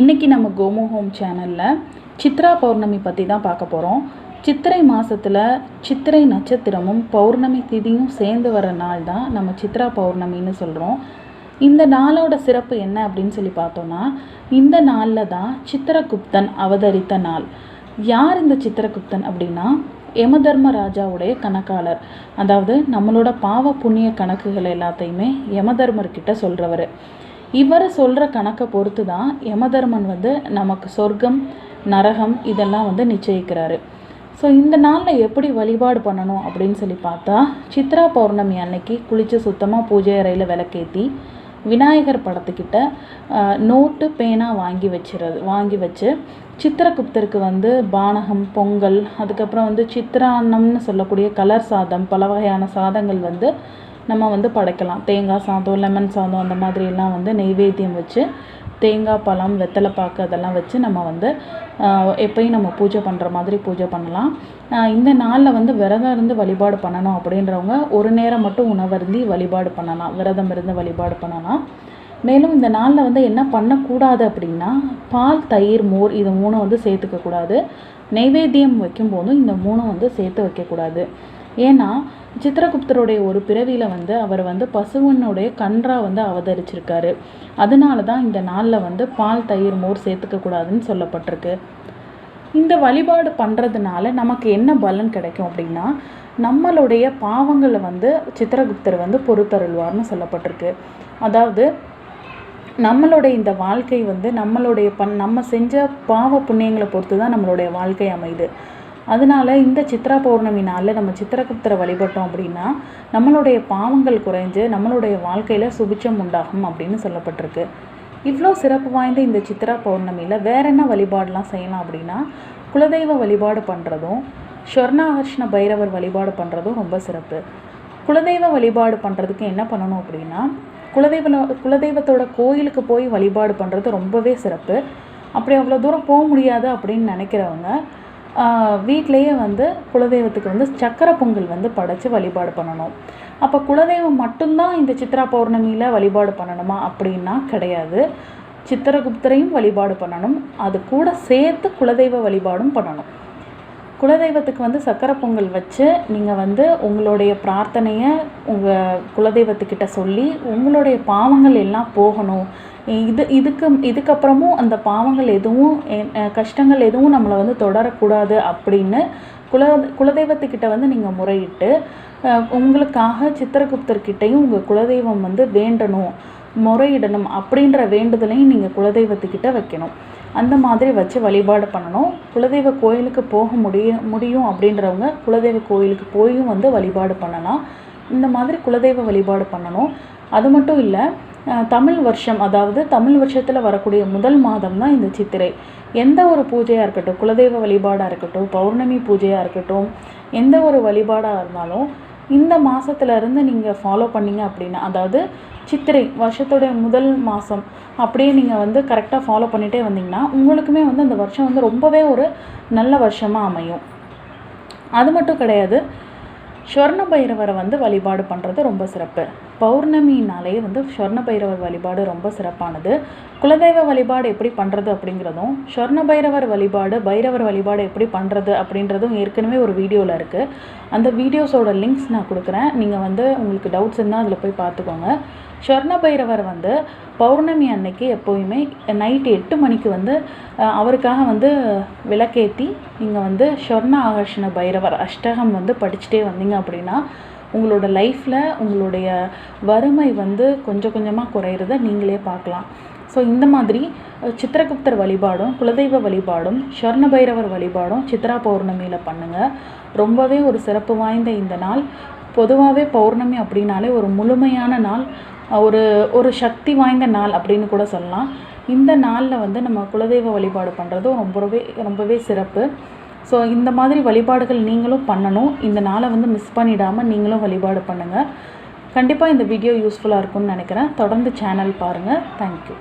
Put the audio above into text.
இன்றைக்கி நம்ம கோமோ ஹோம் சேனலில் சித்ரா பௌர்ணமி பற்றி தான் பார்க்க போகிறோம் சித்திரை மாதத்தில் சித்திரை நட்சத்திரமும் பௌர்ணமி திதியும் சேர்ந்து வர நாள் தான் நம்ம சித்ரா பௌர்ணமின்னு சொல்கிறோம் இந்த நாளோட சிறப்பு என்ன அப்படின்னு சொல்லி பார்த்தோன்னா இந்த நாளில் தான் சித்திரகுப்தன் அவதரித்த நாள். யார் இந்த சித்திரகுப்தன் அப்படின்னா யமதர்ம ராஜாவுடைய கணக்காளர். அதாவது நம்மளோட பாவ புண்ணிய கணக்குகள் எல்லாத்தையுமே யமதர்மர்கிட்ட சொல்கிறவர் இவர் சொல்கிற கணக்கை பொறுத்து தான் யமதர்மன் வந்து நமக்கு சொர்க்கம் நரகம் இதெல்லாம் வந்து நிச்சயிக்கிறாரு. ஸோ இந்த நாளில் எப்படி வழிபாடு பண்ணணும் அப்படின்னு சொல்லி பார்த்தா சித்ரா பௌர்ணமி அன்னைக்கு குளித்து சுத்தமாக பூஜை அறையில் விளக்கேற்றி விநாயகர் படத்துக்கிட்ட நோட்டு பேனா வாங்கி வச்சுறது வாங்கி வச்சு சித்திரகுப்தருக்கு வந்து பானகம் பொங்கல் அதுக்கப்புறம் வந்து சித்திரான்னம்னு சொல்லக்கூடிய கலர் சாதம் பல வகையான சாதங்கள் வந்து நம்ம வந்து படைக்கலாம். தேங்காய் சாதம் லெமன் சாதம் அந்த மாதிரியெல்லாம் வந்து நெய்வேத்தியம் வச்சு தேங்காய் பழம் வெத்தலைப்பாக்கு அதெல்லாம் வச்சு நம்ம வந்து எப்பயும் நம்ம பூஜை பண்ணுற மாதிரி பூஜை பண்ணலாம். இந்த நாளில் வந்து விரதம் இருந்து வழிபாடு பண்ணணும் அப்படின்றவங்க ஒரு நேரம் மட்டும் உணவருந்தி வழிபாடு பண்ணலாம். விரதம் இருந்து வழிபாடு பண்ணலாம். மேலும் இந்த நாளில் வந்து என்ன பண்ணக்கூடாது அப்படின்னா பால் தயிர் மோர் இது மூணும் வந்து சேர்த்துக்க கூடாது நைவேத்தியம் வைக்கும்போதும் இந்த மூணும் வந்து சேர்த்து வைக்கக்கூடாது. ஏன்னா சித்திரகுப்தருடைய ஒரு பிறவியில் வந்து அவர் வந்து பசுவனுடைய கன்றா வந்து அவதரிச்சிருக்காரு. அதனால தான் இந்த நாளில் வந்து பால் தயிர் மோர் சேர்த்துக்க கூடாதுன்னு சொல்லப்பட்டிருக்கு. இந்த வழிபாடு பண்ணுறதுனால நமக்கு என்ன பலன் கிடைக்கும் அப்படின்னா நம்மளுடைய பாவங்களை வந்து சித்திரகுப்தர் வந்து பொறுத்தருள்வார்னு சொல்லப்பட்டிருக்கு. அதாவது நம்மளுடைய இந்த வாழ்க்கை வந்து நம்மளுடைய பண் நம்ம செஞ்ச பாவ புண்ணியங்களை பொறுத்து தான் நம்மளுடைய வாழ்க்கை அமையுது. அதனால இந்த சித்ரா பௌர்ணமி நாளில் நம்ம சித்திரகுப்தரை வழிபட்டோம் அப்படின்னா நம்மளுடைய பாவங்கள் குறைஞ்சு நம்மளுடைய வாழ்க்கையில் சுபிச்சம் உண்டாகும் அப்படின்னு சொல்லப்பட்டிருக்கு. இவ்வளோ சிறப்பு வாய்ந்த இந்த சித்ரா பௌர்ணமியில் வேற என்ன வழிபாடெலாம் செய்யலாம் அப்படின்னா குலதெய்வ வழிபாடு பண்ணுறதும் ஸ்வர்ணாகர்ஷ்ண பைரவர் வழிபாடு பண்ணுறதும் ரொம்ப சிறப்பு. குலதெய்வ வழிபாடு பண்ணுறதுக்கு என்ன பண்ணணும் அப்படின்னா குலதெய்வ குலதெய்வத்தோட கோயிலுக்கு போய் வழிபாடு பண்ணுறது ரொம்பவே சிறப்பு. அப்படி அவ்வளோ தூரம் போக முடியாது அப்படின்னு நினைக்கிறவங்க வீட்டிலையே வந்து குலதெய்வத்துக்கு வந்து சக்கரை பொங்கல் வந்து படைத்து வழிபாடு பண்ணணும். அப்போ குலதெய்வம் மட்டும்தான் இந்த சித்ரா பௌர்ணமியில் வழிபாடு பண்ணணுமா அப்படின்னா கிடையாது. சித்திரகுப்தரையும் வழிபாடு பண்ணணும். அது கூட சேர்த்து குலதெய்வ வழிபாடும் பண்ணணும். குலதெய்வத்துக்கு வந்து சக்கரை பொங்கல் வச்சு நீங்கள் வந்து உங்களுடைய பிரார்த்தனையை உங்கள் குலதெய்வத்துக்கிட்ட சொல்லி உங்களுடைய பாவங்கள் எல்லாம் போகணும். இது இதுக்கு இதுக்கப்புறமும் அந்த பாவங்கள் எதுவும் கஷ்டங்கள் எதுவும் நம்மளை வந்து தொடரக்கூடாது அப்படின்னு குல குலதெய்வத்துக்கிட்ட வந்து நீங்கள் முறையிட்டு உங்களுக்காக சித்திரகுப்தர்கிட்டையும் உங்கள் குலதெய்வம் வந்து வேண்டணும். முறையிடணும் அப்படின்ற வேண்டுதலையும் நீங்கள் குலதெய்வத்துக்கிட்ட வைக்கணும். அந்த மாதிரி வச்சு வழிபாடு பண்ணணும். குலதெய்வ கோயிலுக்கு போக முடிய முடியும் அப்படின்றவங்க குலதெய்வ கோயிலுக்கு போயும் வந்து வழிபாடு பண்ணலாம். இந்த மாதிரி குலதெய்வ வழிபாடு பண்ணணும். அது மட்டும் இல்லை தமிழ் வருஷம் அதாவது தமிழ் வருஷத்தில் வரக்கூடிய முதல் மாதம் தான் இந்த சித்திரை. எந்த ஒரு பூஜையாக இருக்கட்டும் குலதெய்வ வழிபாடாக இருக்கட்டும் பௌர்ணமி பூஜையாக இருக்கட்டும் எந்த ஒரு வழிபாடாக இருந்தாலும் இந்த மாதத்துலேருந்து நீங்கள் ஃபாலோ பண்ணீங்க அப்படின்னா அதாவது சித்திரை வருஷத்துடைய முதல் மாதம் அப்படியே நீங்கள் வந்து கரெக்டாக ஃபாலோ பண்ணிகிட்டே வந்தீங்கன்னா உங்களுக்குமே வந்து அந்த வருஷம் வந்து ரொம்பவே ஒரு நல்ல வருஷமாக அமையும். அது மட்டும் கிடையாது ஸ்வர்ண பைரவரை வந்து வழிபாடு பண்ணுறது ரொம்ப சிறப்பு. பௌர்ணமினாலே வந்து ஸ்வர்ண பைரவர் வழிபாடு ரொம்ப சிறப்பானது. குலதெய்வ வழிபாடு எப்படி பண்ணுறது அப்படிங்கிறதும் ஸ்வர்ண பைரவர் வழிபாடு பைரவர் வழிபாடு எப்படி பண்ணுறது அப்படின்றதும் ஏற்கனவே ஒரு வீடியோவில் இருக்குது அந்த வீடியோஸோட லிங்க்ஸ் நான் கொடுக்குறேன். நீங்கள் வந்து உங்களுக்கு டவுட்ஸ் இருந்தால் அதில் போய் பார்த்துக்கோங்க. ஸ்வர்ண பைரவர் வந்து பௌர்ணமி அன்னைக்கு எப்போயுமே நைட்டு எட்டு மணிக்கு வந்து அவருக்காக வந்து விளக்கேற்றி நீங்கள் வந்து ஸ்வர்ண ஆகர்ஷண பைரவர் அஷ்டகம் வந்து படிச்சுட்டே வந்தீங்க அப்படின்னா உங்களோட லைஃப்பில் உங்களுடைய வறுமை வந்து கொஞ்சம் கொஞ்சமாக குறையிறத நீங்களே பார்க்கலாம். ஸோ இந்த மாதிரி சித்திரகுப்தர் வழிபாடும் குலதெய்வ வழிபாடும் ஸ்வர்ண பைரவர் வழிபாடும் சித்ரா பௌர்ணமியில் பண்ணுங்கள் ரொம்பவே ஒரு சிறப்பு வாய்ந்த இந்த நாள். பொதுவாகவே பௌர்ணமி அப்படின்னாலே ஒரு முழுமையான நாள் ஒரு ஒரு சக்தி வாய்ந்த நாள் அப்படின்னு கூட சொல்லலாம். இந்த நாளில் வந்து நம்ம குலதெய்வ வழிபாடு பண்ணுறதும் ரொம்பவே ரொம்பவே சிறப்பு. ஸோ இந்த மாதிரி வழிபாடுகள் நீங்களும் பண்ணணும். இந்த நாளை வந்து மிஸ் பண்ணிடாமல் நீங்களும் வழிபாடு பண்ணுங்கள் கண்டிப்பாக இந்த வீடியோ யூஸ்ஃபுல்லாக இருக்கும்னு நினைக்கிறேன். தொடர்ந்து சேனல் பாருங்கள் தேங்க்யூ